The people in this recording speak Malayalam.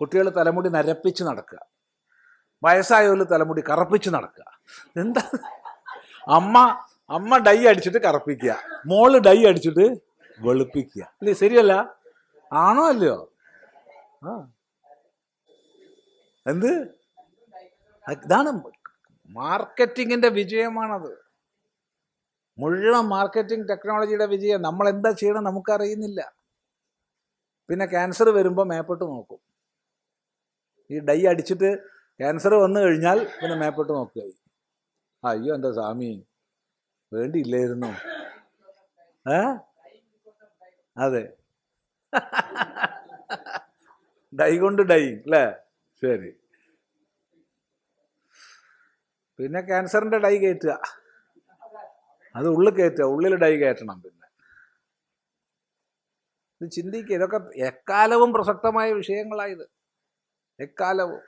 കുട്ടികൾ തലമുടി നരപ്പിച്ച് നടക്കുക. വയസ്സായവർ തലമുടി കറപ്പിച്ച് നടക്കുക. എന്താ? അമ്മ അമ്മ ഡൈ അടിച്ചിട്ട് കറപ്പിക്കുക. മോൾ ഡൈ അടിച്ചിട്ട് വെളുപ്പിക്കുക. അല്ലേ? ശരിയല്ല? ആണോ അല്ലയോ? ആ. എന്ത്? ഇതാണ് മാർക്കറ്റിങ്ങിന്റെ വിജയമാണത്. മുഴുവൻ മാർക്കറ്റിംഗ് ടെക്നോളജിയുടെ വിജയം. നമ്മൾ എന്താ ചെയ്യണം നമുക്കറിയുന്നില്ല. പിന്നെ ക്യാൻസർ വരുമ്പോൾ മേപ്പെട്ട് നോക്കും. ഈ ഡൈ അടിച്ചിട്ട് ക്യാൻസർ വന്നു കഴിഞ്ഞാൽ പിന്നെ മേപ്പോട്ട് നോക്കുകയായി. അയ്യോ എന്താ സ്വാമി? വേണ്ടിയില്ലായിരുന്നു. ഏ? അതെ. ഡൈ കൊണ്ട് ഡൈ അല്ലേ? ശരി. പിന്നെ ക്യാൻസറിന്റെ ഡൈ കയറ്റുക. അത് ഉള്ളിൽ കയറ്റുക ഉള്ളിൽ ഡൈ കയറ്റണം പിന്നെ. ഇത് ചിന്തിക്കുക ഇതൊക്കെ എക്കാലവും പ്രസക്തമായ വിഷയങ്ങളായത് എക്കാലവും